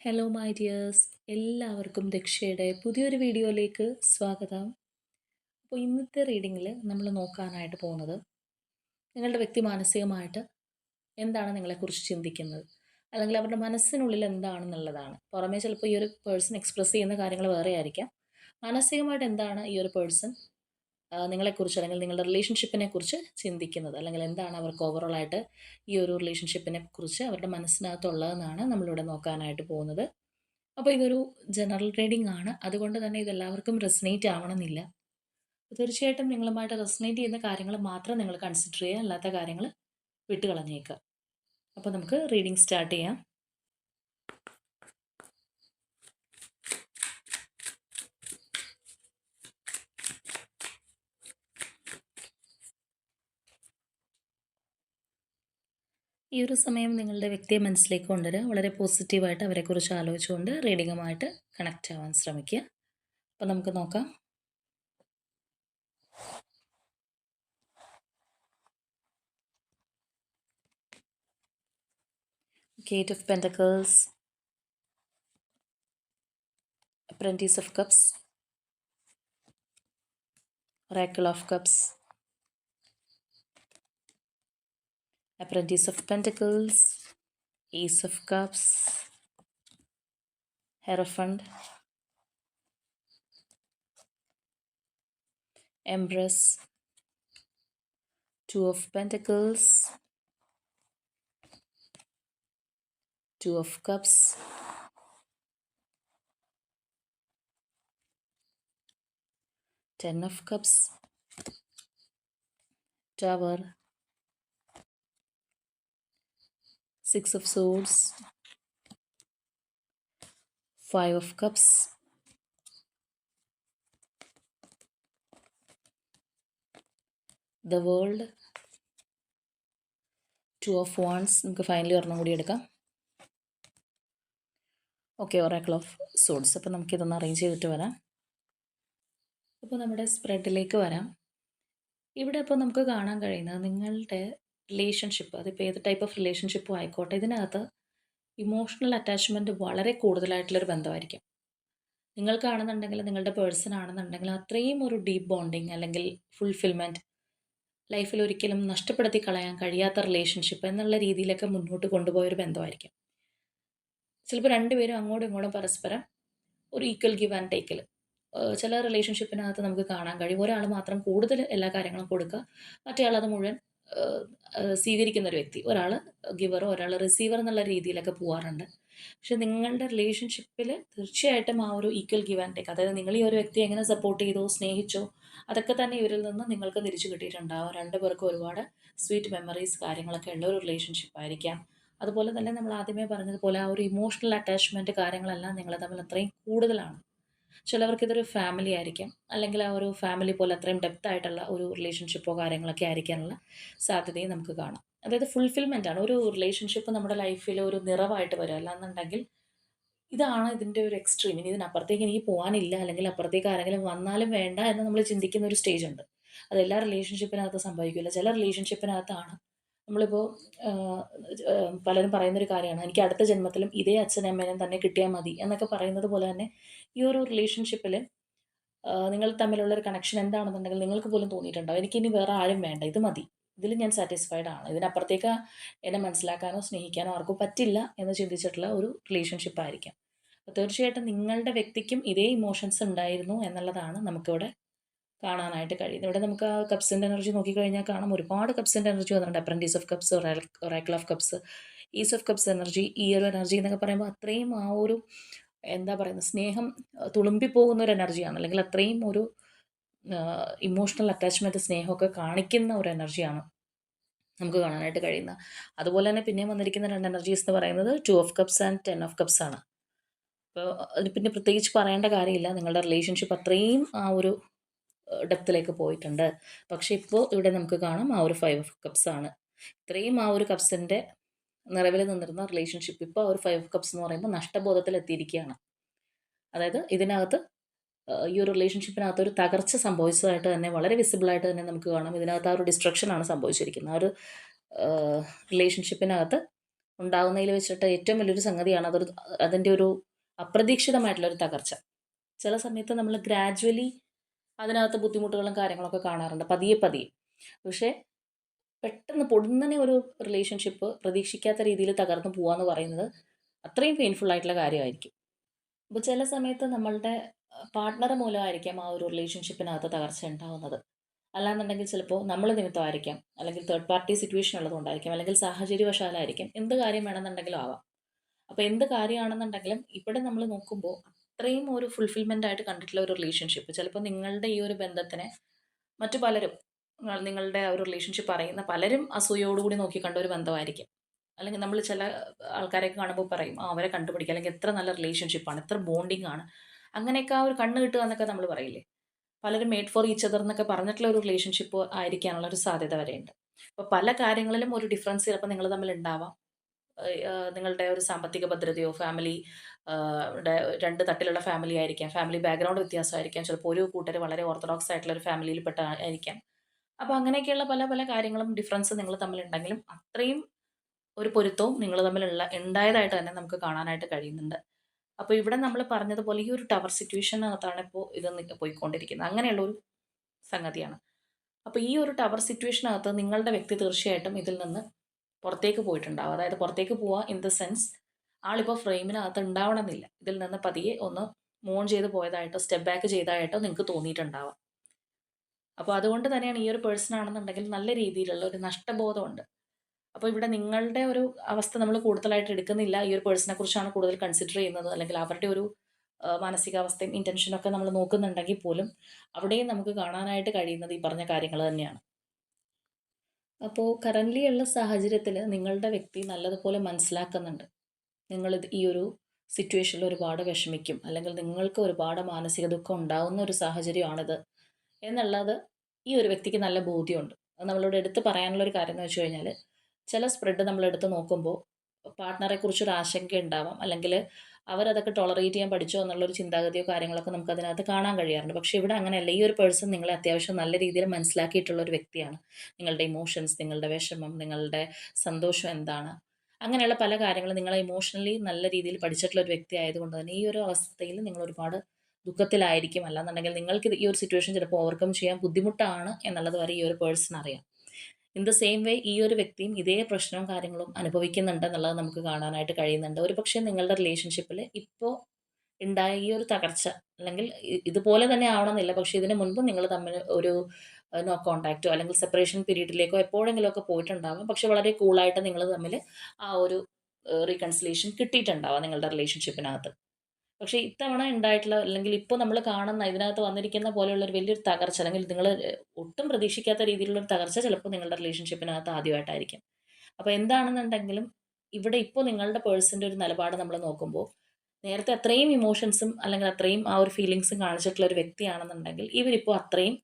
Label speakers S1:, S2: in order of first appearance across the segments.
S1: Hello my dears എല്ലാവർക്കും ദക്ഷയുടെ പുതിയൊരു വീഡിയോയിലേക്ക് സ്വാഗതം. അപ്പോൾ ഇന്നത്തെ റീഡിങ്ങിൽ നമ്മൾ നോക്കാനായിട്ട് പോകുന്നത് നിങ്ങളുടെ വ്യക്തി മാനസികമായിട്ട് എന്താണ് നിങ്ങളെക്കുറിച്ച് ചിന്തിക്കുന്നത്? അല്ലെങ്കിൽ അവരുടെ മനസ്സിനുള്ളിൽ എന്താണെന്നുള്ളതാണ്. പുറമേ ചിലപ്പോൾ ഈ ഒരു പേഴ്സൺ എക്സ്പ്രസ് ചെയ്യുന്ന കാര്യങ്ങൾ വേറെ ആയിരിക്കാം മാനസികമായിട്ട് എന്താണ് ഈ ഒരു പേഴ്സൺ നിങ്ങളെക്കുറിച്ച് അല്ലെങ്കിൽ നിങ്ങളുടെ റിലേഷൻഷിപ്പിനെ കുറിച്ച് ചിന്തിക്കുന്നത്. അല്ലെങ്കിൽ എന്താണ് അവർക്ക് ഓവറോൾ ആയിട്ട് ഈ ഒരു റിലേഷൻഷിപ്പിനെ കുറിച്ച് അവരുടെ മനസ്സിനകത്തുള്ളതെന്നാണ് നമ്മളിവിടെ നോക്കാനായിട്ട് പോകുന്നത്. അപ്പോൾ ഇതൊരു ജനറൽ റീഡിംഗ് ആണ്. അതുകൊണ്ട് തന്നെ ഇതെല്ലാവർക്കും റെസിനേറ്റ് ആവണമെന്നില്ല. തീർച്ചയായിട്ടും നിങ്ങളുമായിട്ട് റെസിനേറ്റ് ചെയ്യുന്ന കാര്യങ്ങൾ മാത്രം നിങ്ങൾ കൺസിഡർ ചെയ്യുക. അല്ലാത്ത കാര്യങ്ങൾ വിട്ടുകളഞ്ഞേക്കുക. അപ്പോൾ നമുക്ക് റീഡിംഗ് സ്റ്റാർട്ട് ചെയ്യാം. ഈ ഒരു സമയം നിങ്ങളുടെ വ്യക്തിയെ മനസ്സിലേക്ക് കൊണ്ടുവരിക. വളരെ പോസിറ്റീവായിട്ട് അവരെക്കുറിച്ച് ആലോചിച്ചുകൊണ്ട് റീഡിങ്ങുമായിട്ട് കണക്റ്റ് ആവാൻ ശ്രമിക്കുക. അപ്പോൾ നമുക്ക് നോക്കാം. Eight of pentacles apprentice of cups oracle of Cups, Apprentice of Pentacles, Ace of Cups, Hierophant, Empress, Two of Pentacles, Two of Cups, Ten of Cups, Tower, Six of Swords, Five of Cups, The World, Two of Wands. നമുക്ക് finally ഒരെണ്ണം കൂടി എടുക്കാം. Okay Oracle of swords അപ്പോൾ നമുക്കിതൊന്ന് arrange ചെയ്തിട്ട് വരാം. അപ്പോൾ നമ്മുടെ സ്പ്രെഡിലേക്ക് വരാം. ഇവിടെ ഇപ്പോൾ നമുക്ക് കാണാൻ കഴിയുന്നത് നിങ്ങളുടെ റിലേഷൻഷിപ്പ് അതിപ്പോൾ ഏത് ടൈപ്പ് ഓഫ് റിലേഷൻഷിപ്പും ആയിക്കോട്ടെ. ഇതിനകത്ത് ഇമോഷണൽ അറ്റാച്ച്മെന്റ് വളരെ കൂടുതലായിട്ടുള്ളൊരു ബന്ധമായിരിക്കും. നിങ്ങൾക്കാണെന്നുണ്ടെങ്കിൽ നിങ്ങളുടെ പേഴ്സൺ ആണെന്നുണ്ടെങ്കിൽ അത്രയും ഒരു ഡീപ്പ് ബോണ്ടിങ് അല്ലെങ്കിൽ ഫുൾഫിൽമെന്റ് ലൈഫിൽ ഒരിക്കലും നഷ്ടപ്പെടുത്തി കളയാൻ കഴിയാത്ത റിലേഷൻഷിപ്പ് എന്നുള്ള രീതിയിലൊക്കെ മുന്നോട്ട് കൊണ്ടുപോയൊരു ബന്ധമായിരിക്കും. ചിലപ്പോൾ രണ്ടുപേരും അങ്ങോട്ടും ഇങ്ങോട്ടും പരസ്പരം ഒരു ഈക്വൽ ഗിവ് ആൻഡ് ടേക്കിൽ ചില റിലേഷൻഷിപ്പിനകത്ത് നമുക്ക് കാണാൻ കഴിയും. ഒരാൾ മാത്രം കൂടുതൽ എല്ലാ കാര്യങ്ങളും കൊടുക്കുക മറ്റേ ആൾ അത് മുഴുവൻ സ്വീകരിക്കുന്ന ഒരു വ്യക്തി. ഒരാൾ ഗിവറോ ഒരാൾ റിസീവർ എന്നുള്ള രീതിയിലൊക്കെ പോവാറുണ്ട്. പക്ഷെ നിങ്ങളുടെ റിലേഷൻഷിപ്പിൽ തീർച്ചയായിട്ടും ആ ഒരു ഈക്വൽ ഗിവ് ആൻഡ് ടേക്ക് അതായത് നിങ്ങൾ ഈ ഒരു വ്യക്തിയെ എങ്ങനെ സപ്പോർട്ട് ചെയ്തോ സ്നേഹിച്ചോ അതൊക്കെ തന്നെ ഇവരിൽ നിന്ന് നിങ്ങൾക്ക് തിരിച്ചു കിട്ടിയിട്ടുണ്ടാവും. രണ്ടു പേർക്കും ഒരുപാട് സ്വീറ്റ് മെമ്മറീസ് കാര്യങ്ങളൊക്കെ ഉള്ള ഒരു റിലേഷൻഷിപ്പ് ആയിരിക്കാം. അതുപോലെ തന്നെ നമ്മൾ ആദ്യമേ പറഞ്ഞതുപോലെ ആ ഒരു ഇമോഷണൽ അറ്റാച്ച്മെന്റ് കാര്യങ്ങളെല്ലാം നിങ്ങൾ തമ്മിൽ അത്രയും കൂടുതലാണ്. ചിലവർക്ക് ഇതൊരു ഫാമിലി ആയിരിക്കാം. അല്ലെങ്കിൽ ആ ഒരു ഫാമിലി പോലെ അത്രയും ഡെപ്ത് ആയിട്ടുള്ള ഒരു റിലേഷൻഷിപ്പോ കാര്യങ്ങളൊക്കെ ആയിരിക്കാനുള്ള സാധ്യതയും നമുക്ക് കാണാം. അതായത് ഫുൾഫിൽമെന്റ് ആണ്. ഒരു റിലേഷൻഷിപ്പ് നമ്മുടെ ലൈഫിൽ ഒരു നിറവായിട്ട് വരിക അല്ലാന്നുണ്ടെങ്കിൽ ഇതാണ് ഇതിന്റെ ഒരു എക്സ്ട്രീം ഇനി ഇതിനപ്പുറത്തേക്ക് എനിക്ക് പോകാനില്ല അല്ലെങ്കിൽ അപ്പുറത്തേക്ക് ആരെങ്കിലും വന്നാലും വേണ്ട എന്ന് നമ്മൾ ചിന്തിക്കുന്ന ഒരു സ്റ്റേജ് ഉണ്ട്. അത് എല്ലാ റിലേഷൻഷിപ്പിനകത്ത് സംഭവിക്കില്ല. ചില റിലേഷൻഷിപ്പിനകത്താണ് നമ്മളിപ്പോൾ പലരും പറയുന്നൊരു കാര്യമാണ്. എനിക്ക് അടുത്ത ജന്മത്തിലും ഇതേ അച്ഛനും അമ്മേനും തന്നെ കിട്ടിയാൽ മതി എന്നൊക്കെ പറയുന്നത് പോലെ തന്നെ ഈ ഒരു റിലേഷൻഷിപ്പിൽ നിങ്ങൾ തമ്മിലുള്ള ഒരു കണക്ഷൻ എന്താണെന്നുണ്ടെങ്കിൽ നിങ്ങൾക്ക് പോലും തോന്നിയിട്ടുണ്ടാവും. എനിക്കിനി വേറെ ആരും വേണ്ട. ഇത് മതി. ഇതിൽ ഞാൻ സാറ്റിസ്ഫൈഡ് ആണ്. ഇതിനപ്പുറത്തേക്ക് എന്നെ മനസ്സിലാക്കാനോ സ്നേഹിക്കാനോ ആർക്കും പറ്റില്ല എന്ന് ചിന്തിച്ചിട്ടുള്ള ഒരു റിലേഷൻഷിപ്പ് ആയിരിക്കാം. അപ്പോൾ തീർച്ചയായിട്ടും നിങ്ങളുടെ വ്യക്തിക്കും ഇതേ ഇമോഷൻസ് ഉണ്ടായിരുന്നു എന്നുള്ളതാണ് നമുക്കിവിടെ കാണാനായിട്ട് കഴിയുന്നത്. ഇവിടെ നമുക്ക് ആ കപ്സ് കപ്സിന്റെ എനർജി നോക്കിക്കഴിഞ്ഞാൽ കാണാം ഒരുപാട് കപ്സ് കപ്സിന്റെ എനർജി വന്നിട്ടുണ്ട്. Apprentice of cups oracle of cups ace of cups energy ഈ ഒരു എനർജി എന്നൊക്കെ പറയുമ്പോൾ അത്രയും ആ ഒരു എന്താ പറയുന്നത് സ്നേഹം തുളുമ്പി പോകുന്ന ഒരു എനർജിയാണ് അല്ലെങ്കിൽ അത്രയും ഒരു ഇമോഷണൽ അറ്റാച്ച്മെന്റ് സ്നേഹമൊക്കെ കാണിക്കുന്ന ഒരു എനർജിയാണ് നമുക്ക് കാണാനായിട്ട് കഴിയുന്നത്. അതുപോലെ തന്നെ പിന്നെയും വന്നിരിക്കുന്ന രണ്ട് എനർജീസ് എന്ന് പറയുന്നത് two of cups and ten of cups ആണ്. അപ്പോൾ അതിന് പിന്നെ പ്രത്യേകിച്ച് പറയേണ്ട കാര്യമില്ല. നിങ്ങളുടെ റിലേഷൻഷിപ്പ് അത്രയും ആ ഒരു ഡെപ്തിലേക്ക് പോയിട്ടുണ്ട്. പക്ഷേ ഇപ്പോൾ ഇവിടെ നമുക്ക് കാണാം ആ ഒരു ഫൈവ് ഓഫ് കപ്സ് ആണ്. ഇത്രയും ആ ഒരു കപ്സിന്റെ നിറവിൽ നിന്നിരുന്ന റിലേഷൻഷിപ്പ് ഇപ്പോൾ ആ ഒരു ഫൈവ് ഓഫ് കപ്സ് എന്ന് പറയുമ്പോൾ നഷ്ടബോധത്തിൽ എത്തിയിരിക്കുകയാണ്. അതായത് ഇതിനകത്ത് ഈ ഒരു റിലേഷൻഷിപ്പിനകത്ത് ഒരു തകർച്ച സംഭവിച്ചതായിട്ട് തന്നെ വളരെ വിസിബിളായിട്ട് തന്നെ നമുക്ക് കാണാം. ഇതിനകത്ത് ആ ഒരു ഡിസ്ട്രക്ഷനാണ് സംഭവിച്ചിരിക്കുന്നത്. ആ ഒരു റിലേഷൻഷിപ്പിനകത്ത് ഉണ്ടാകുന്നതിൽ വെച്ചിട്ട് ഏറ്റവും വലിയൊരു സംഗതിയാണ് അതൊരു അതിന്റെ ഒരു അപ്രതീക്ഷിതമായിട്ടുള്ളൊരു തകർച്ച. ചില സമയത്ത് നമ്മൾ ഗ്രാജ്വലി അതിനകത്ത് ബുദ്ധിമുട്ടുകളും കാര്യങ്ങളൊക്കെ കാണാറുണ്ട് പതിയെ പതിയെ. പക്ഷേ പെട്ടെന്ന് പൊടുന്നനെ ഒരു റിലേഷൻഷിപ്പ് പ്രതീക്ഷിക്കാത്ത രീതിയിൽ തകർന്നു പോവാന്ന് പറയുന്നത് അത്രയും പെയിൻഫുൾ ആയിട്ടുള്ള കാര്യമായിരിക്കും. അപ്പോൾ ചില സമയത്ത് നമ്മളുടെ പാർട്ട്ണർ മൂലമായിരിക്കാം ആ ഒരു റിലേഷൻഷിപ്പിനകത്ത് തകർച്ച ഉണ്ടാവുന്നത്. അല്ലാന്നുണ്ടെങ്കിൽ ചിലപ്പോൾ നമ്മൾ നിമിത്തമായിരിക്കാം അല്ലെങ്കിൽ തേർഡ് പാർട്ടി സിറ്റുവേഷൻ ഉള്ളതുകൊണ്ടായിരിക്കാം അല്ലെങ്കിൽ സാഹചര്യവശാലായിരിക്കും എന്ത് കാര്യം വേണമെന്നുണ്ടെങ്കിലും ആവാം. അപ്പോൾ എന്ത് കാര്യമാണെന്നുണ്ടെങ്കിലും ഇവിടെ നമ്മൾ നോക്കുമ്പോൾ അത്രയും ഒരു ഫുൾഫിൽമെന്റ് ആയിട്ട് കണ്ടിട്ടുള്ള ഒരു റിലേഷൻഷിപ്പ് ചിലപ്പോൾ നിങ്ങളുടെ ഈ ഒരു ബന്ധത്തിനെ മറ്റു പലരും നിങ്ങളുടെ ഒരു റിലേഷൻഷിപ്പ് അറിയുന്ന പലരും അസൂയോടുകൂടി നോക്കിക്കണ്ട ഒരു ബന്ധമായിരിക്കും. അല്ലെങ്കിൽ നമ്മൾ ചില ആൾക്കാരെയൊക്കെ കാണുമ്പോൾ പറയും ആ അവരെ കണ്ടുപിടിക്കുക. അല്ലെങ്കിൽ എത്ര നല്ല റിലേഷൻഷിപ്പാണ് എത്ര ബോണ്ടിങ് ആണ്. അങ്ങനെയൊക്കെ ആ ഒരു കണ്ണ് കിട്ടുക എന്നൊക്കെ നമ്മൾ പറയില്ലേ? പലരും മേഡ് ഫോർ ഈച്ച് അതർ എന്നൊക്കെ പറഞ്ഞിട്ടുള്ള ഒരു റിലേഷൻഷിപ്പ് ആയിരിക്കാനുള്ള ഒരു സാധ്യത വരെയുണ്ട്. അപ്പോൾ പല കാര്യങ്ങളിലും ഒരു ഡിഫറൻസ് ചിലപ്പോൾ നിങ്ങൾ തമ്മിൽ ഉണ്ടാവാം. നിങ്ങളുടെ ഒരു സാമ്പത്തിക ഭദ്രതയോ ഫാമിലി രണ്ട് തട്ടിലുള്ള ഫാമിലി ആയിരിക്കാം. ഫാമിലി ബാക്ക്ഗ്രൗണ്ട് വ്യത്യാസമായിരിക്കാം. ചിലപ്പോൾ ഒരു കൂട്ടർ വളരെ ഓർത്തഡോക്സ് ആയിട്ടുള്ള ഒരു ഫാമിലിയിൽപ്പെട്ട ആയിരിക്കാം. അപ്പോൾ അങ്ങനെയൊക്കെയുള്ള പല പല കാര്യങ്ങളും ഡിഫറൻസ് നിങ്ങൾ തമ്മിലുണ്ടെങ്കിലും അത്രയും ഒരു പൊരുത്തവും നിങ്ങൾ തമ്മിലുള്ള ഉണ്ടായതായിട്ട് തന്നെ നമുക്ക് കാണാനായിട്ട് കഴിയുന്നുണ്ട്. അപ്പോൾ ഇവിടെ നമ്മൾ പറഞ്ഞതുപോലെ ഈ ഒരു ടവർ സിറ്റുവേഷനകത്താണ് ഇപ്പോൾ ഇത് പോയിക്കൊണ്ടിരിക്കുന്നത്. അങ്ങനെയുള്ള ഒരു സംഗതിയാണ്. അപ്പോൾ ഈ ഒരു ടവർ സിറ്റുവേഷനകത്ത് നിങ്ങളുടെ വ്യക്തി തീർച്ചയായിട്ടും ഇതിൽ നിന്ന് പുറത്തേക്ക് പോയിട്ടുണ്ടാവും അതായത് പുറത്തേക്ക് പോവുക ഇൻ ദ സെൻസ് ആളിപ്പോൾ ഫ്രെയിമിനകത്ത് ഉണ്ടാവണമെന്നില്ല. ഇതിൽ നിന്ന് പതിയെ ഒന്ന് മൂൺ ചെയ്ത് പോയതായിട്ടോ സ്റ്റെപ്പ് ബാക്ക് ചെയ്തതായിട്ടോ നിങ്ങൾക്ക് തോന്നിയിട്ടുണ്ടാവാം. അപ്പോൾ അതുകൊണ്ട് തന്നെയാണ് ഈ ഒരു പേഴ്സൺ ആണെന്നുണ്ടെങ്കിൽ നല്ല രീതിയിലുള്ള ഒരു നഷ്ടബോധമുണ്ട്. അപ്പോൾ ഇവിടെ നിങ്ങളുടെ ഒരു അവസ്ഥ നമ്മൾ കൂടുതലായിട്ട് എടുക്കുന്നില്ല. ഈ ഒരു പേഴ്സണെ കുറിച്ചാണ് കൂടുതൽ കൺസിഡർ ചെയ്യുന്നത്. അല്ലെങ്കിൽ അവരുടെ ഒരു മാനസികാവസ്ഥയും ഇന്റൻഷനൊക്കെ നമ്മൾ നോക്കുന്നുണ്ടെങ്കിൽ പോലും അവിടെയും നമുക്ക് കാണാനായിട്ട് കഴിയുന്നത് ഈ പറഞ്ഞ കാര്യങ്ങൾ തന്നെയാണ്. അപ്പോൾ കറന്റ്ലി ഉള്ള സാഹചര്യത്തിൽ നിങ്ങളുടെ വ്യക്തി നല്ലതുപോലെ മനസ്സിലാക്കുന്നുണ്ട്. നിങ്ങൾ ഈ ഒരു സിറ്റുവേഷനിൽ ഒരുപാട് വിഷമിക്കും. അല്ലെങ്കിൽ നിങ്ങൾക്ക് ഒരുപാട് മാനസിക ദുഃഖം ഉണ്ടാകുന്ന ഒരു സാഹചര്യമാണിത്. എന്നുള്ളത് ഈ ഒരു വ്യക്തിക്ക് നല്ല ബോധ്യമുണ്ട്. അത് നമ്മളോട് എടുത്ത് പറയാനുള്ള ഒരു കാര്യം എന്ന് വെച്ച് കഴിഞ്ഞാൽ ചില സ്പ്രെഡ് നമ്മൾ എടുത്ത് നോക്കുമ്പോൾ പാർട്ട്ണറെ കുറിച്ചൊരു ആശങ്ക ഉണ്ടാവാം. അല്ലെങ്കിൽ അവരതൊക്കെ ടോളറേറ്റ് ചെയ്യാൻ പഠിച്ചോ എന്നുള്ളൊരു ചിന്താഗതിയോ കാര്യങ്ങളൊക്കെ നമുക്ക് അതിനകത്ത് കാണാൻ കഴിയാറുണ്ട്. പക്ഷേ ഇവിടെ അങ്ങനെയല്ല. ഈ ഒരു പേഴ്സൺ നിങ്ങളെ അത്യാവശ്യം നല്ല രീതിയിൽ മനസ്സിലാക്കിയിട്ടുള്ള ഒരു വ്യക്തിയാണ്. നിങ്ങളുടെ ഇമോഷൻസ് നിങ്ങളുടെ വിഷമം നിങ്ങളുടെ സന്തോഷം എന്താണ്? അങ്ങനെയുള്ള പല കാര്യങ്ങളും നിങ്ങളെ ഇമോഷണലി നല്ല രീതിയിൽ പഠിച്ചിട്ടുള്ള ഒരു വ്യക്തി ആയതുകൊണ്ട് തന്നെ ഈ ഒരു അവസ്ഥയിൽ നിങ്ങൾ ഒരുപാട് ദുഃഖത്തിലായിരിക്കും. അല്ലാന്നുണ്ടെങ്കിൽ നിങ്ങൾക്ക് ഈ ഒരു സിറ്റുവേഷൻ ചിലപ്പോൾ ഓവർകം ചെയ്യാൻ ബുദ്ധിമുട്ടാണ് എന്നുള്ളത് വരെ ഈ ഒരു പേഴ്സൺ അറിയാം. ഇൻ ദ സെയിം വേ ഈ ഒരു വ്യക്തിയും ഇതേ പ്രശ്നവും കാര്യങ്ങളും അനുഭവിക്കുന്നുണ്ട് എന്നുള്ളത് നമുക്ക് കാണാനായിട്ട് കഴിയുന്നുണ്ട്. ഒരു പക്ഷേ നിങ്ങളുടെ റിലേഷൻഷിപ്പിൽ ഇപ്പോൾ ഉണ്ടായ ഈ ഒരു തകർച്ച അല്ലെങ്കിൽ ഇതുപോലെ തന്നെ ആവണമെന്നില്ല. പക്ഷേ ഇതിനു മുൻപ് നിങ്ങൾ തമ്മിൽ ഒരു നോ കോണ്ടാക്റ്റോ അല്ലെങ്കിൽ സെപ്പറേഷൻ പീരീഡിലേക്കോ എപ്പോഴെങ്കിലുമൊക്കെ പോയിട്ടുണ്ടാവാം. പക്ഷെ വളരെ കൂളായിട്ട് നിങ്ങൾ തമ്മിൽ ആ ഒരു റീകൺസിലേഷൻ കിട്ടിയിട്ടുണ്ടാവാം നിങ്ങളുടെ റിലേഷൻഷിപ്പിനകത്ത് പക്ഷേ ഇത്തവണ ഉണ്ടായിട്ടുള്ള അല്ലെങ്കിൽ ഇപ്പോൾ നമ്മൾ കാണുന്ന ഇതിനകത്ത് വന്നിരിക്കുന്ന പോലെയുള്ള ഒരു വലിയൊരു തകർച്ച അല്ലെങ്കിൽ നിങ്ങൾ ഒട്ടും പ്രതീക്ഷിക്കാത്ത രീതിയിലുള്ള ഒരു തകർച്ച ചിലപ്പോൾ നിങ്ങളുടെ റിലേഷൻഷിപ്പിനകത്ത് ആദ്യമായിട്ടായിരിക്കും. അപ്പോൾ എന്താണെന്നുണ്ടെങ്കിലും ഇവിടെ ഇപ്പോൾ നിങ്ങളുടെ പേഴ്സന്റെ ഒരു നിലപാട് നമ്മൾ നോക്കുമ്പോൾ നേരത്തെ അത്രയും ഇമോഷൻസും അല്ലെങ്കിൽ അത്രയും ആ ഒരു ഫീലിങ്സും കാണിച്ചിട്ടുള്ള ഒരു വ്യക്തിയാണെന്നുണ്ടെങ്കിൽ ഇവരിപ്പോൾ അത്രയും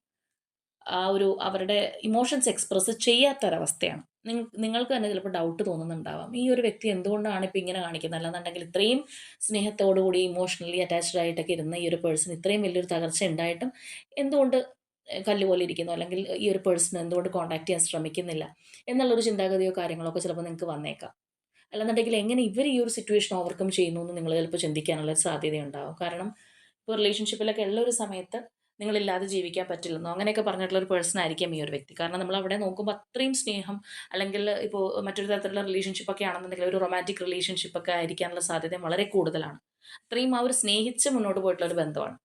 S1: ആ ഒരു അവരുടെ ഇമോഷൻസ് എക്സ്പ്രസ് ചെയ്യാത്തൊരവസ്ഥയാണ്. നിങ്ങൾ നിങ്ങൾക്ക് തന്നെ ചിലപ്പോൾ ഡൗട്ട് തോന്നുന്നുണ്ടാവാം. ഈ ഒരു വ്യക്തി എന്തുകൊണ്ടാണ് ഇപ്പോൾ ഇങ്ങനെ കാണിക്കുന്നത്? അല്ലാന്നുണ്ടെങ്കിൽ ഇത്രയും സ്നേഹത്തോടുകൂടി ഇമോഷണലി അറ്റാച്ച്ഡ് ആയിട്ടൊക്കെ ഇരുന്ന ഈ ഒരു പേഴ്സൺ ഇത്രയും വലിയൊരു തകർച്ച ഉണ്ടായിട്ടും എന്തുകൊണ്ട് കല്ല് പോലെ ഇരിക്കുന്നു? അല്ലെങ്കിൽ ഈ ഒരു പേഴ്സൺ എന്തുകൊണ്ട് കോണ്ടാക്ട് ചെയ്യാൻ ശ്രമിക്കുന്നില്ല? എന്നുള്ളൊരു ചിന്താഗതിയോ കാര്യങ്ങളോ ഒക്കെ ചിലപ്പോൾ നിങ്ങൾക്ക് വന്നേക്കാം. അല്ലാന്നുണ്ടെങ്കിൽ എങ്ങനെ ഇവർ ഈ ഒരു സിറ്റുവേഷൻ ഓവർകം ചെയ്യുന്നു എന്ന് നിങ്ങൾ ചിലപ്പോൾ ചിന്തിക്കാനുള്ള സാധ്യതയുണ്ടാവും. കാരണം ഇപ്പോൾ റിലേഷൻഷിപ്പിലൊക്കെ ഉള്ള ഒരു സമയത്ത് നിങ്ങളില്ലാതെ ജീവിക്കാൻ പറ്റില്ലെന്നോ? അങ്ങനെയൊക്കെ പറഞ്ഞിട്ടുള്ള ഒരു പേഴ്സൺ ആയിരിക്കും ഈ ഒരു വ്യക്തി. കാരണം നമ്മൾ അവിടെ നോക്കുമ്പോൾ അത്രയും സ്നേഹം അല്ലെങ്കിൽ ഇപ്പോൾ മറ്റൊരു തരത്തിലുള്ള റിലേഷൻഷിപ്പ് ഒക്കെ ആണെന്നുണ്ടെങ്കിൽ ഒരു റൊമാന്റിക് റിലേഷൻഷിപ്പ് ഒക്കെ ആയിരിക്കാനുള്ള സാധ്യത വളരെ കൂടുതലാണ്. അത്രയും ആ ഒരു സ്നേഹിച്ച് മുന്നോട്ട് പോയിട്ടുള്ള ഒരു ബന്ധമാണ്.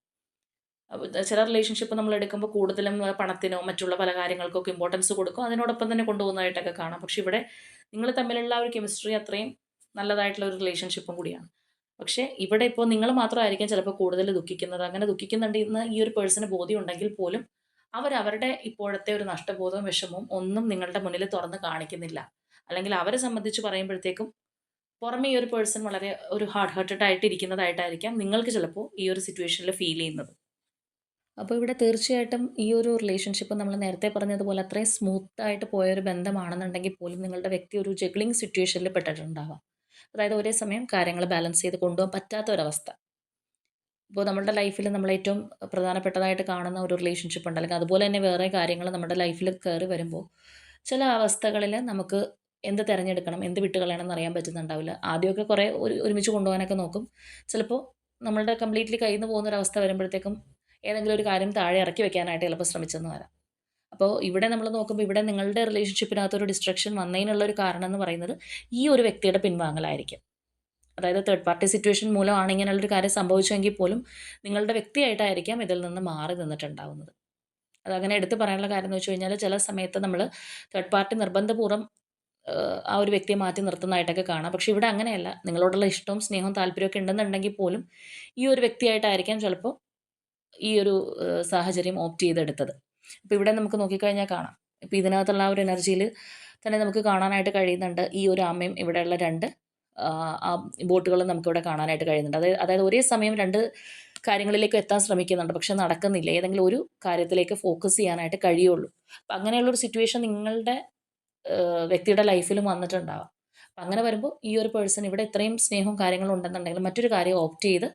S1: ചില റിലേഷൻഷിപ്പ് നമ്മൾ എടുക്കുമ്പോൾ കൂടുതലും പണത്തിനോ മറ്റുള്ള പല കാര്യങ്ങൾക്കൊക്കെ ഇമ്പോർട്ടൻസ് കൊടുക്കും. അതിനോടൊപ്പം തന്നെ കൊണ്ടുപോകുന്നതായിട്ടൊക്കെ കാണാം. പക്ഷെ ഇവിടെ നിങ്ങൾ തമ്മിലുള്ള ഒരു കെമിസ്ട്രി അത്രയും നല്ലതായിട്ടുള്ള ഒരു റിലേഷൻഷിപ്പും കൂടിയാണ്. പക്ഷേ ഇവിടെ ഇപ്പോൾ നിങ്ങൾ മാത്രമായിരിക്കും ചിലപ്പോൾ കൂടുതൽ ദുഃഖിക്കുന്നത്. അങ്ങനെ ദുഃഖിക്കുന്നുണ്ട് എന്ന് ഈ ഒരു പേഴ്സണ് ബോധ്യം ഉണ്ടെങ്കിൽ പോലും അവർ അവരുടെ ഇപ്പോഴത്തെ ഒരു നഷ്ടബോധവും വിഷമവും ഒന്നും നിങ്ങളുടെ മുന്നിൽ തുറന്ന് കാണിക്കുന്നില്ല. അല്ലെങ്കിൽ അവരെ സംബന്ധിച്ച് പറയുമ്പോഴത്തേക്കും പുറമെ ഈ ഒരു പേഴ്സൺ വളരെ ഒരു ഹാർഡ് ഹാർട്ടഡ് ആയിട്ട് ഇരിക്കുന്നതായിട്ടായിരിക്കാം നിങ്ങൾക്ക് ചിലപ്പോൾ ഈ ഒരു സിറ്റുവേഷനിൽ ഫീൽ ചെയ്യുന്നത്. അപ്പോൾ ഇവിടെ തീർച്ചയായിട്ടും ഈ ഒരു റിലേഷൻഷിപ്പ് നമ്മൾ നേരത്തെ പറഞ്ഞതുപോലെ അത്രയും സ്മൂത്ത് ആയിട്ട് പോയ ഒരു ബന്ധമാണെന്നുണ്ടെങ്കിൽ പോലും നിങ്ങളുടെ വ്യക്തി ഒരു ജഗ്ലിംഗ് സിറ്റുവേഷനിൽ പെട്ടിട്ടുണ്ടാവാം. അതായത് ഒരേ സമയം കാര്യങ്ങൾ ബാലൻസ് ചെയ്ത് കൊണ്ടുപോകാൻ പറ്റാത്ത ഒരവസ്ഥ ഇപ്പോൾ നമ്മുടെ ലൈഫിൽ നമ്മൾ ഏറ്റവും പ്രധാനപ്പെട്ടതായിട്ട് കാണുന്ന ഒരു റിലേഷൻഷിപ്പ് ഉണ്ട്. അല്ലെങ്കിൽ അതുപോലെ തന്നെ വേറെ കാര്യങ്ങൾ നമ്മുടെ ലൈഫിൽ കയറി വരുമ്പോൾ ചില അവസ്ഥകളിൽ നമുക്ക് എന്ത് തിരഞ്ഞെടുക്കണം എന്ത് വിട്ടുകളയണം എന്ന് അറിയാൻ പറ്റുന്നുണ്ടാവില്ല. ആദ്യമൊക്കെ കുറേ ഒരു ഒരുമിച്ച് കൊണ്ടുപോകാനൊക്കെ നോക്കും. ചിലപ്പോൾ നമ്മളുടെ കംപ്ലീറ്റ്ലി കയ്യിൽ നിന്ന് പോകുന്ന ഒരു അവസ്ഥ വരുമ്പോഴത്തേക്കും ഏതെങ്കിലും ഒരു കാര്യം താഴെ ഇറക്കി വെക്കാനായിട്ട് ചിലപ്പോൾ ശ്രമിച്ചെന്ന് വരാം. അപ്പോൾ ഇവിടെ നമ്മൾ നോക്കുമ്പോൾ ഇവിടെ നിങ്ങളുടെ റിലേഷൻഷിപ്പിനകത്ത് ഒരു ഡിസ്ട്രക്ഷൻ വന്നതിനുള്ള ഒരു കാരണം എന്ന് പറയുന്നത് ഈ ഒരു വ്യക്തിയുടെ പിൻവാങ്ങലായിരിക്കും. അതായത് തേർഡ് പാർട്ടി സിറ്റുവേഷൻ മൂലമാണ് ഇങ്ങനെയുള്ളൊരു കാര്യം സംഭവിച്ചെങ്കിൽ പോലും നിങ്ങളുടെ വ്യക്തിയായിട്ടായിരിക്കാം ഇതിൽ നിന്ന് മാറി നിന്നിട്ടുണ്ടാവുന്നത്. അത് അങ്ങനെ എടുത്ത് പറയാനുള്ള കാര്യം എന്ന് വെച്ച് കഴിഞ്ഞാൽ ചില സമയത്ത് നമ്മൾ തേർഡ് പാർട്ടി നിർബന്ധപൂർവം ആ ഒരു വ്യക്തിയെ മാറ്റി നിർത്തുന്നതായിട്ടൊക്കെ കാണാം. പക്ഷെ ഇവിടെ അങ്ങനെയല്ല. നിങ്ങളോടുള്ള ഇഷ്ടവും സ്നേഹവും താല്പര്യമൊക്കെ ഉണ്ടെന്നുണ്ടെങ്കിൽ പോലും ഈ ഒരു വ്യക്തിയായിട്ടായിരിക്കാം ചിലപ്പോൾ ഈ ഒരു സാഹചര്യം ഓപ്റ്റ് ചെയ്തെടുത്തത്. അപ്പോൾ ഇവിടെ നമുക്ക് നോക്കിക്കഴിഞ്ഞാൽ കാണാം. ഇപ്പോൾ ഇതിനകത്തുള്ള ആ ഒരു എനർജിയിൽ തന്നെ നമുക്ക് കാണാനായിട്ട് കഴിയുന്നുണ്ട് ഈ ഒരു അമ്മയും ഇവിടെയുള്ള രണ്ട് ആ ബോട്ടുകളും നമുക്കിവിടെ കാണാനായിട്ട് കഴിയുന്നുണ്ട്. അതായത് അതായത് ഒരേ സമയം രണ്ട് കാര്യങ്ങളിലേക്ക് എത്താൻ ശ്രമിക്കുന്നുണ്ട് പക്ഷെ നടക്കുന്നില്ല. ഏതെങ്കിലും ഒരു കാര്യത്തിലേക്ക് ഫോക്കസ് ചെയ്യാനായിട്ട് കഴിയുള്ളൂ. അപ്പം അങ്ങനെയുള്ളൊരു സിറ്റുവേഷൻ നിങ്ങളുടെ വ്യക്തിയുടെ ലൈഫിലും വന്നിട്ടുണ്ടാവാം. അപ്പം അങ്ങനെ വരുമ്പോൾ ഈ ഒരു പേഴ്സൺ ഇവിടെ ഇത്രയും സ്നേഹവും കാര്യങ്ങളും ഉണ്ടെന്നുണ്ടെങ്കിൽ മറ്റൊരു കാര്യം ഓപ്റ്റ് ചെയ്ത്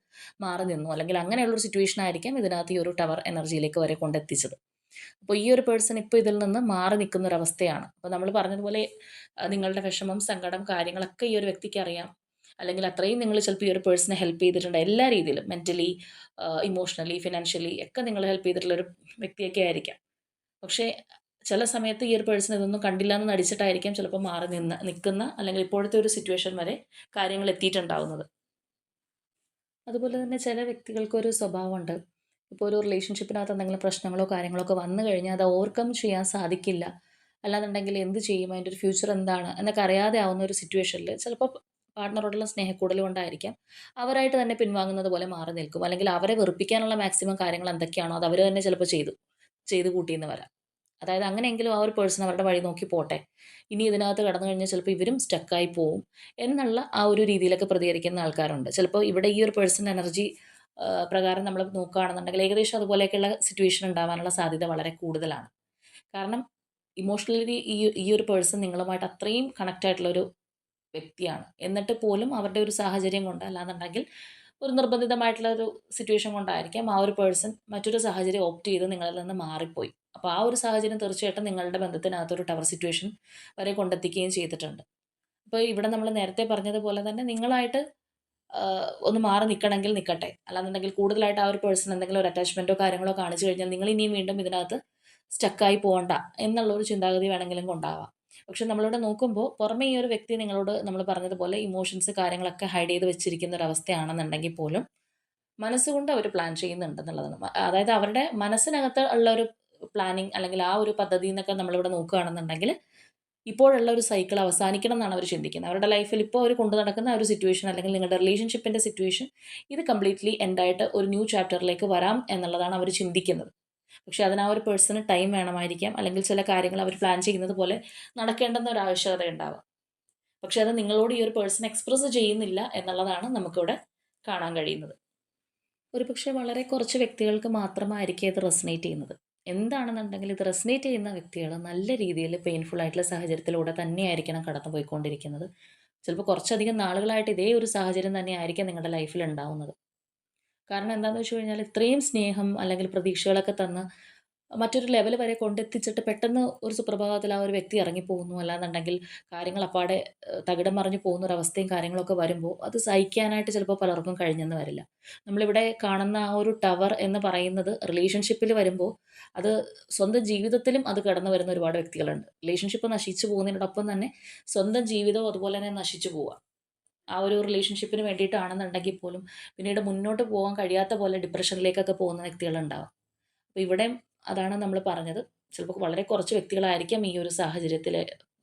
S1: മാറി നിന്നു. അല്ലെങ്കിൽ അങ്ങനെയുള്ളൊരു സിറ്റുവേഷൻ ആയിരിക്കാം ഇതിനകത്ത് ഈ ഒരു ടവർ എനർജിയിലേക്ക് വരെ കൊണ്ടെത്തിച്ചത് അപ്പോൾ ഈ ഒരു പേഴ്സൺ ഇപ്പോൾ ഇതിൽ നിന്ന് മാറി നിൽക്കുന്ന ഒരു അവസ്ഥയാണ് അപ്പോൾ നമ്മൾ പറഞ്ഞതുപോലെ നിങ്ങളുടെ വിഷമം സങ്കടം കാര്യങ്ങളൊക്കെ ഈ ഒരു വ്യക്തിക്ക് അറിയാം. അല്ലെങ്കിൽ അത്രയും നിങ്ങൾ ചിലപ്പോൾ ഈ ഒരു പേഴ്സണെ ഹെൽപ്പ് ചെയ്തിട്ടുണ്ട്. എല്ലാ രീതിയിലും മെന്റലി ഇമോഷണലി ഫിനാൻഷ്യലി ഒക്കെ നിങ്ങൾ ഹെൽപ്പ് ചെയ്തിട്ടുള്ള ഒരു വ്യക്തിയൊക്കെ ആയിരിക്കാം. പക്ഷേ ചില സമയത്ത് ഈ ഒരു പേഴ്സൺ ഇതൊന്നും കണ്ടില്ല എന്ന് നടിച്ചിട്ടായിരിക്കാം ചിലപ്പോൾ മാറി നിന്ന് നിൽക്കുന്ന അല്ലെങ്കിൽ ഇപ്പോഴത്തെ ഒരു സിറ്റുവേഷൻ വരെ കാര്യങ്ങൾ എത്തിയിട്ടുണ്ടാവുന്നത്. അതുപോലെ തന്നെ ചില വ്യക്തികൾക്ക് ഒരു സ്വഭാവമുണ്ട്. ഇപ്പോൾ ഒരു റിലേഷൻഷിപ്പിനകത്ത് എന്തെങ്കിലും പ്രശ്നങ്ങളോ കാര്യങ്ങളോ ഒക്കെ വന്നു കഴിഞ്ഞാൽ അത് ഓവർകം ചെയ്യാൻ സാധിക്കില്ല. അല്ലാന്നുണ്ടെങ്കിൽ എന്ത് ചെയ്യും? അതിന്റെ ഒരു ഫ്യൂച്ചർ എന്താണ്? എന്നൊക്കെ അറിയാതെ ആവുന്ന ഒരു സിറ്റുവേഷനിൽ ചിലപ്പോൾ പാർട്ട്ണറോടുള്ള സ്നേഹക്കൂടൽ കൊണ്ടായിരിക്കാം. അവരായിട്ട് തന്നെ പിൻവാങ്ങുന്നത് പോലെ മാറി നിൽക്കും. അല്ലെങ്കിൽ അവരെ വെറുപ്പിക്കാനുള്ള മാക്സിമം കാര്യങ്ങൾ എന്തൊക്കെയാണോ അത് അവർ തന്നെ ചിലപ്പോൾ ചെയ്തു ചെയ്ത് കൂട്ടിയെന്ന് വരാം. അതായത് അങ്ങനെയെങ്കിലും ആ ഒരു പേഴ്സൺ അവരുടെ വഴി നോക്കി പോട്ടെ. ഇനി ഇതിനകത്ത് കടന്നു കഴിഞ്ഞാൽ ചിലപ്പോൾ ഇവരും സ്റ്റക്കായി പോവും. എന്നുള്ള ആ ഒരു രീതിയിലൊക്കെ പ്രതികരിക്കുന്ന ആൾക്കാരുണ്ട്. ചിലപ്പോൾ ഇവിടെ ഈ ഒരു പേഴ്സൺ എനർജി പ്രകാരം നമ്മൾ നോക്കുകയാണെന്നുണ്ടെങ്കിൽ ഏകദേശം അതുപോലെയൊക്കെയുള്ള സിറ്റുവേഷൻ ഉണ്ടാവാനുള്ള സാധ്യത വളരെ കൂടുതലാണ്. കാരണം ഇമോഷണലി ഈ ഈ ഒരു പേഴ്സൺ നിങ്ങളുമായിട്ട് അത്രയും കണക്റ്റ് ആയിട്ടുള്ള ഒരു വ്യക്തിയാണ്. എന്നിട്ട് പോലും അവരുടെ ഒരു സാഹചര്യം കൊണ്ട് അല്ലാന്നുണ്ടെങ്കിൽ ഒരു നിർബന്ധിതമായിട്ടുള്ള ഒരു സിറ്റുവേഷൻ കൊണ്ടായിരിക്കാം ആ ഒരു പേഴ്സൺ മറ്റൊരു സാഹചര്യം ഓപ്റ്റ് ചെയ്ത് നിങ്ങളിൽ നിന്ന് മാറിപ്പോയി. അപ്പോൾ ആ ഒരു സാഹചര്യം തീർച്ചയായിട്ടും നിങ്ങളുടെ ബന്ധത്തിനകത്തൊരു ടവർ സിറ്റുവേഷൻ വരെ കൊണ്ടെത്തിക്കുകയും ചെയ്തിട്ടുണ്ട്. അപ്പോൾ ഇവിടെ നമ്മൾ നേരത്തെ പറഞ്ഞതുപോലെ തന്നെ നിങ്ങളായിട്ട് ഒന്ന് മാറി നിൽക്കണമെങ്കിൽ നിൽക്കട്ടെ അല്ലാന്നുണ്ടെങ്കിൽ കൂടുതലായിട്ട് ആ ഒരു പേഴ്സൺ എന്തെങ്കിലും ഒരു അറ്റാച്ച്മെന്റോ കാര്യങ്ങളോ കാണിച്ചു കഴിഞ്ഞാൽ നിങ്ങൾ ഇനിയും വീണ്ടും ഇതിനകത്ത് സ്റ്റക്കായി പോകണ്ട എന്നുള്ള ഒരു ചിന്താഗതി വേണമെങ്കിലും കൊണ്ടാവാം. പക്ഷെ നമ്മളിവിടെ നോക്കുമ്പോൾ പുറമേ ഈ ഒരു വ്യക്തി നിങ്ങളോട് നമ്മൾ പറഞ്ഞതുപോലെ ഇമോഷൻസ് കാര്യങ്ങളൊക്കെ ഹൈഡ് ചെയ്ത് വെച്ചിരിക്കുന്ന ഒരു അവസ്ഥയാണെന്നുണ്ടെങ്കിൽ പോലും മനസ്സുകൊണ്ട് അവർ പ്ലാൻ ചെയ്യുന്നുണ്ടെന്നുള്ളതാണ് അതായത് അവരുടെ മനസ്സിനകത്ത് ഉള്ള ഒരു പ്ലാനിങ് അല്ലെങ്കിൽ ആ ഒരു പദ്ധതി എന്നൊക്കെ നമ്മളിവിടെ നോക്കുകയാണെന്നുണ്ടെങ്കിൽ ഇപ്പോഴുള്ള ഒരു സൈക്കിൾ അവസാനിക്കണം എന്നാണ് അവർ ചിന്തിക്കുന്നത്. അവരുടെ ലൈഫിൽ ഇപ്പോൾ അവർ കൊണ്ടു നടക്കുന്ന ഒരു സിറ്റുവേഷൻ അല്ലെങ്കിൽ നിങ്ങളുടെ റിലേഷൻഷിപ്പിന്റെ സിറ്റുവേഷൻ ഇത് കംപ്ലീറ്റ്ലി എൻഡായിട്ട് ഒരു ന്യൂ ചാപ്റ്ററിലേക്ക് വരാം എന്നുള്ളതാണ് അവർ ചിന്തിക്കുന്നത്. പക്ഷെ അതിന് ആ ഒരു പേഴ്സണ് ടൈം വേണമായിരിക്കാം. അല്ലെങ്കിൽ ചില കാര്യങ്ങൾ അവർ പ്ലാൻ ചെയ്യുന്നത് പോലെ നടക്കേണ്ടെന്ന ഒരു ആവശ്യകത ഉണ്ടാവാം. പക്ഷെ അത് നിങ്ങളോട് ഈ ഒരു പേഴ്സൺ എക്സ്പ്രസ് ചെയ്യുന്നില്ല എന്നുള്ളതാണ് നമുക്കിവിടെ കാണാൻ കഴിയുന്നത്. ഒരുപക്ഷെ വളരെ കുറച്ച് വ്യക്തികൾക്ക് മാത്രമായിരിക്കും ഇത് റെസനേറ്റ് ചെയ്യുന്നത്. എന്താണെന്നുണ്ടെങ്കിൽ ഇത് റെസിനേറ്റ് ചെയ്യുന്ന വ്യക്തികൾ നല്ല രീതിയിൽ പെയിൻഫുൾ ആയിട്ടുള്ള സാഹചര്യത്തിലൂടെ തന്നെയായിരിക്കണം കടന്നു പോയിക്കൊണ്ടിരിക്കുന്നത്. ചിലപ്പോൾ കുറച്ചധികം നാളുകളായിട്ട് ഇതേ ഒരു സാഹചര്യം തന്നെയായിരിക്കും നിങ്ങളുടെ ലൈഫിൽ ഉണ്ടാവുന്നത്. കാരണം എന്താണെന്ന് വെച്ച് കഴിഞ്ഞാൽ ഇത്രയും സ്നേഹം അല്ലെങ്കിൽ പ്രതീക്ഷകളൊക്കെ തന്ന് മറ്റൊരു ലെവൽ വരെ കൊണ്ടെത്തിച്ചിട്ട് പെട്ടെന്ന് ഒരു സുപ്രഭാതത്തിൽ ആ ഒരു വ്യക്തി ഇറങ്ങിപ്പോകുന്നു. അല്ലാന്നുണ്ടെങ്കിൽ കാര്യങ്ങൾ അപ്പാടെ തകിടം മറിഞ്ഞു പോകുന്ന ഒരു അവസ്ഥയും കാര്യങ്ങളൊക്കെ വരുമ്പോൾ അത് സഹിക്കാനായിട്ട് ചിലപ്പോൾ പലർക്കും കഴിഞ്ഞെന്ന് വരില്ല. നമ്മളിവിടെ കാണുന്ന ആ ഒരു ടവർ എന്ന് പറയുന്നത് റിലേഷൻഷിപ്പിൽ വരുമ്പോൾ അത് സ്വന്തം ജീവിതത്തിലും അത് കടന്നു വരുന്ന ഒരുപാട് വ്യക്തികളുണ്ട്. റിലേഷൻഷിപ്പ് നശിച്ചു പോകുന്നതിനോടൊപ്പം തന്നെ സ്വന്തം ജീവിതവും അതുപോലെ തന്നെ നശിച്ചു പോവുക. ആ ഒരു റിലേഷൻഷിപ്പിന് വേണ്ടിയിട്ടാണെന്നുണ്ടെങ്കിൽ പോലും പിന്നീട് മുന്നോട്ട് പോകാൻ കഴിയാത്ത പോലെ ഡിപ്രഷനിലേക്കൊക്കെ പോകുന്ന വ്യക്തികളുണ്ടാവും. അപ്പോൾ ഇവിടെ അതാണ് നമ്മൾ പറഞ്ഞത്. ചിലപ്പോൾ വളരെ കുറച്ച് വ്യക്തികളായിരിക്കാം ഈ ഒരു സാഹചര്യത്തിൽ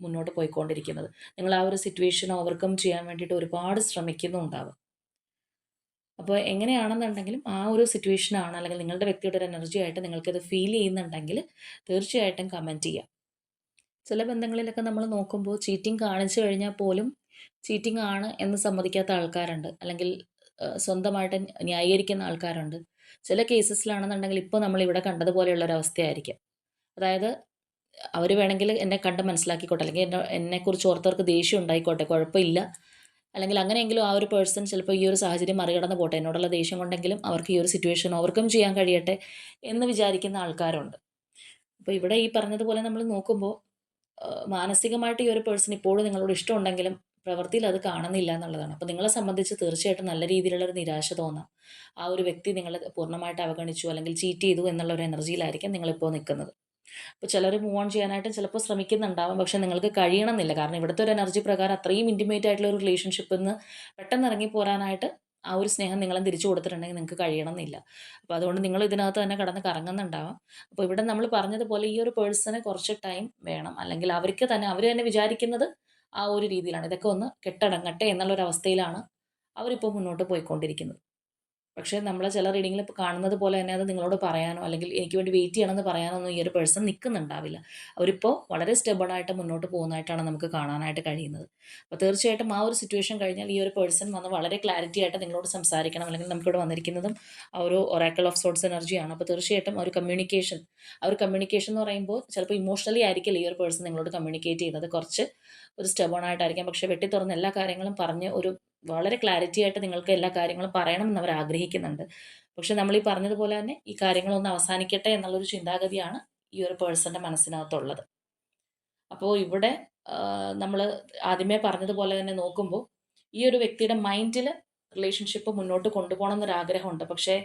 S1: മുന്നോട്ട് പോയിക്കൊണ്ടിരിക്കുന്നത്. നിങ്ങൾ ആ ഒരു സിറ്റുവേഷൻ ഓവർകം ചെയ്യാൻ വേണ്ടിയിട്ട് ഒരുപാട് ശ്രമിക്കുന്നുണ്ടാവും. അപ്പോൾ എങ്ങനെയാണെന്നുണ്ടെങ്കിലും ആ ഒരു സിറ്റുവേഷൻ ആണ് അല്ലെങ്കിൽ നിങ്ങളുടെ വ്യക്തിയുടെ ഒരു എനർജി ആയിട്ട് നിങ്ങൾക്കത് ഫീൽ ചെയ്യുന്നുണ്ടെങ്കിൽ തീർച്ചയായിട്ടും കമന്റ് ചെയ്യാം. ചില ബന്ധങ്ങളിലൊക്കെ നമ്മൾ നോക്കുമ്പോൾ ചീറ്റിംഗ് കാണിച്ചു കഴിഞ്ഞാൽ പോലും ചീറ്റിംഗ് ആണ് എന്ന് സമ്മതിക്കാത്ത ആൾക്കാരുണ്ട്. അല്ലെങ്കിൽ സ്വന്തമായിട്ട് ന്യായീകരിക്കുന്ന ആൾക്കാരുണ്ട്. ചില കേസസിലാണെന്നുണ്ടെങ്കിൽ ഇപ്പോൾ നമ്മൾ ഇവിടെ കണ്ടതുപോലെയുള്ള ഒരു അവസ്ഥയായിരിക്കും അതായത് അവർ വേണമെങ്കിൽ എന്നെ കണ്ട് മനസ്സിലാക്കിക്കോട്ടെ അല്ലെങ്കിൽ എന്നെ എന്നെക്കുറിച്ച് ഓർത്തവർക്ക് ദേഷ്യം ഉണ്ടായിക്കോട്ടെ കുഴപ്പമില്ല. അല്ലെങ്കിൽ അങ്ങനെയെങ്കിലും ആ ഒരു പേഴ്സൺ ചിലപ്പോൾ ഈ ഒരു സാഹചര്യം മറികടന്ന് പോട്ടെ എന്നോടുള്ള ദേഷ്യം കൊണ്ടെങ്കിലും അവർക്ക് ഈ ഒരു സിറ്റുവേഷൻ ഓവർകം ചെയ്യാൻ കഴിയട്ടെ എന്ന് വിചാരിക്കുന്ന ആൾക്കാരുണ്ട്. അപ്പോൾ ഇവിടെ ഈ പറഞ്ഞതുപോലെ നമ്മൾ നോക്കുമ്പോൾ മാനസികമായിട്ട് ഈ ഒരു പേഴ്സൺ ഇപ്പോഴും നിങ്ങളോട് ഇഷ്ടമുണ്ടെങ്കിലും പ്രവൃത്തിയിൽ അത് കാണുന്നില്ല എന്നുള്ളതാണ്. അപ്പോൾ നിങ്ങളെ സംബന്ധിച്ച് തീർച്ചയായിട്ടും നല്ല രീതിയിലുള്ള ഒരു നിരാശ തോന്നാം. ആ ഒരു വ്യക്തി നിങ്ങളെ പൂർണമായിട്ട് അവഗണിച്ചു അല്ലെങ്കിൽ ചീറ്റ് ചെയ്തു എന്നുള്ള ഒരു എനർജിയിലായിരിക്കും നിങ്ങളിപ്പോൾ നിൽക്കുന്നത്. അപ്പോൾ ചിലർ മൂവ് ഓൺ ചെയ്യാനായിട്ട് ചിലപ്പോൾ ശ്രമിക്കുന്നുണ്ടാവാം. പക്ഷേ നിങ്ങൾക്ക് കഴിയണമെന്നില്ല. കാരണം ഇവിടുത്തെ ഒരു എനർജി പ്രകാരം അത്രയും ഇന്റിമേറ്റ് ആയിട്ടുള്ള ഒരു റിലേഷൻഷിപ്പിൽ നിന്ന് പെട്ടെന്ന് ഇറങ്ങി പോരാനായിട്ട് ആ ഒരു സ്നേഹം നിങ്ങളെ തിരിച്ചു കൊടുത്തിട്ടുണ്ടെങ്കിൽ നിങ്ങൾക്ക് കഴിയണമെന്നില്ല. അപ്പോൾ അതുകൊണ്ട് നിങ്ങൾ ഇതിനകത്ത് തന്നെ കടന്ന് കറങ്ങുന്നുണ്ടാവാം. അപ്പോൾ ഇവിടെ നമ്മൾ പറഞ്ഞതുപോലെ ഈ ഒരു പേഴ്സണെ കുറച്ച് ടൈം വേണം. അല്ലെങ്കിൽ അവർക്ക് തന്നെ അവർ തന്നെ വിചാരിക്കുന്നത് ആ ഒരു രീതിയിലാണ്. ഇതൊക്കെ ഒന്ന് കെട്ടടങ്ങട്ടെ എന്നുള്ളൊരവസ്ഥയിലാണ് അവരിപ്പോൾ മുന്നോട്ട് പോയിക്കൊണ്ടിരിക്കുന്നത്. പക്ഷേ നമ്മൾ ചില റീഡിങ്ങിൽ ഇപ്പോൾ കാണുന്നത് പോലെ തന്നെ അത് നിങ്ങളോട് പറയാനോ അല്ലെങ്കിൽ എനിക്ക് വേണ്ടി വെയിറ്റ് ചെയ്യണമെന്ന് പറയാനോ ഒന്നും ഈ ഒരു പേഴ്സൺ നിൽക്കുന്നുണ്ടാവില്ല. അവരിപ്പോൾ വളരെ സ്റ്റെബിളായിട്ട് മുന്നോട്ട് പോകുന്നതായിട്ടാണ് നമുക്ക് കാണാനായിട്ട് കഴിയുന്നത്. അപ്പോൾ തീർച്ചയായിട്ടും ആ ഒരു സിറ്റുവേഷൻ കഴിഞ്ഞാൽ ഈ ഒരു പേഴ്സൺ വന്ന് വളരെ ക്ലാരിറ്റി ആയിട്ട് നിങ്ങളോട് സംസാരിക്കണം. അല്ലെങ്കിൽ നമുക്കിവിടെ വന്നിരിക്കുന്നതും ആ ഒരു ഒറാക്കിൾ ഓഫ് സോർട്സ് എനർജിയാണ്. അപ്പോൾ തീർച്ചയായിട്ടും ആ ഒരു കമ്മ്യൂണിക്കേഷൻ ആ ഒരു കമ്മ്യൂണിക്കേഷൻ എന്ന് പറയുമ്പോൾ ചിലപ്പോൾ ഇമോഷണലി ആയിരിക്കില്ല ഈ ഒരു പേഴ്സൺ നിങ്ങളോട് കമ്മ്യൂണിക്കേറ്റ് ചെയ്യുന്നത്. കുറച്ച് ഒരു സ്റ്റെബോൺ ആയിട്ടായിരിക്കാം. പക്ഷേ വെട്ടി തുറന്ന് എല്ലാ കാര്യങ്ങളും പറഞ്ഞ് ഒരു വളരെ ക്ലാരിറ്റി ആയിട്ട് നിങ്ങൾക്ക് എല്ലാ കാര്യങ്ങളും പറയണമെന്ന് അവർ ആഗ്രഹിക്കുന്നുണ്ട്. പക്ഷെ നമ്മൾ ഈ പറഞ്ഞതുപോലെ തന്നെ ഈ കാര്യങ്ങളൊന്ന് അവസാനിക്കട്ടെ എന്നുള്ളൊരു ചിന്താഗതിയാണ് ഈ ഒരു പേഴ്സന്റെ മനസ്സിനകത്തുള്ളത്. അപ്പോൾ ഇവിടെ നമ്മൾ ആദ്യമേ പറഞ്ഞതുപോലെ തന്നെ നോക്കുമ്പോൾ ഈ ഒരു വ്യക്തിയുടെ മൈൻഡിൽ റിലേഷൻഷിപ്പ് മുന്നോട്ട് കൊണ്ടുപോകണം എന്നൊരു ആഗ്രഹമുണ്ട്. പക്ഷേ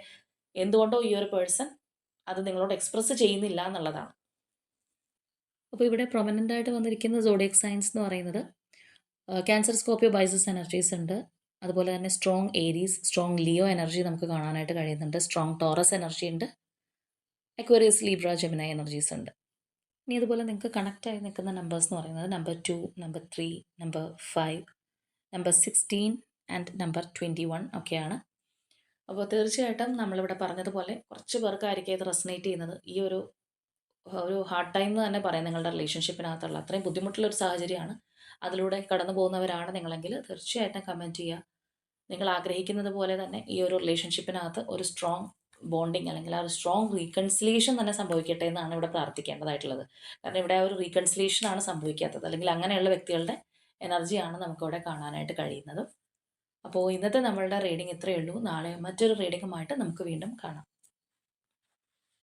S1: എന്തുകൊണ്ടോ ഈ ഒരു പേഴ്സൺ അത് നിങ്ങളോട് എക്സ്പ്രസ് ചെയ്യുന്നില്ല എന്നുള്ളതാണ്. അപ്പോൾ ഇവിടെ പ്രൊമനന്റ് ആയിട്ട് വന്നിരിക്കുന്ന സോഡിയക് സയൻസ് എന്ന് പറയുന്നത് ക്യാൻസർ, സ്കോപ്പിയോ ബൈസസ് എനർജീസ് ഉണ്ട്. അതുപോലെ തന്നെ strong Aries, strong Leo energy നമുക്ക് കാണാനായിട്ട് കഴിയുന്നുണ്ട്. സ്ട്രോങ് ടോറസ് എനർജി ഉണ്ട്. അക്വേറിയസ്, ലീബ്ര, ജെമിന എനർജീസ് ഉണ്ട്. ഇനി അതുപോലെ നിങ്ങൾക്ക് കണക്റ്റ് ആയി നിൽക്കുന്ന നമ്പേഴ്സ് എന്ന് പറയുന്നത് number two number three number five number 16 and number 21 ഒക്കെയാണ്. അപ്പോൾ തീർച്ചയായിട്ടും നമ്മളിവിടെ പറഞ്ഞതുപോലെ കുറച്ച് പേർക്കായിരിക്കും ഇത് റെസൊനേറ്റ് ചെയ്യുന്നത്. ഈ ഒരു ഒരു ഹാർഡ് ടൈം എന്ന് തന്നെ പറയാം നിങ്ങളുടെ റിലേഷൻഷിപ്പിനകത്തുള്ള. അത്രയും ബുദ്ധിമുട്ടുള്ള ഒരു സാഹചര്യമാണ്. അതിലൂടെ കടന്നു പോകുന്നവരാണ് നിങ്ങളെങ്കിൽ തീർച്ചയായിട്ടും കമന്റ് ചെയ്യുക. നിങ്ങൾ ആഗ്രഹിക്കുന്നത് പോലെ തന്നെ ഈ ഒരു റിലേഷൻഷിപ്പിനകത്ത് ഒരു സ്ട്രോങ് ബോണ്ടിങ് അല്ലെങ്കിൽ ആ ഒരു സ്ട്രോങ് റീകൺസിലേഷൻ തന്നെ സംഭവിക്കട്ടെ എന്നാണ് ഇവിടെ പ്രാർത്ഥിക്കേണ്ടതായിട്ടുള്ളത്. കാരണം ഇവിടെ ആ ഒരു റീകൺസിലേഷൻ ആണ് സംഭവിക്കാത്തത്. അല്ലെങ്കിൽ അങ്ങനെയുള്ള വ്യക്തികളുടെ എനർജിയാണ് നമുക്കിവിടെ കാണാനായിട്ട് കഴിയുന്നത്. അപ്പോൾ ഇന്നത്തെ നമ്മളുടെ റീഡിംഗ് ഇത്രയേ ഉള്ളൂ. നാളെ മറ്റൊരു റീഡിങ്ങുമായിട്ട് നമുക്ക് വീണ്ടും കാണാം.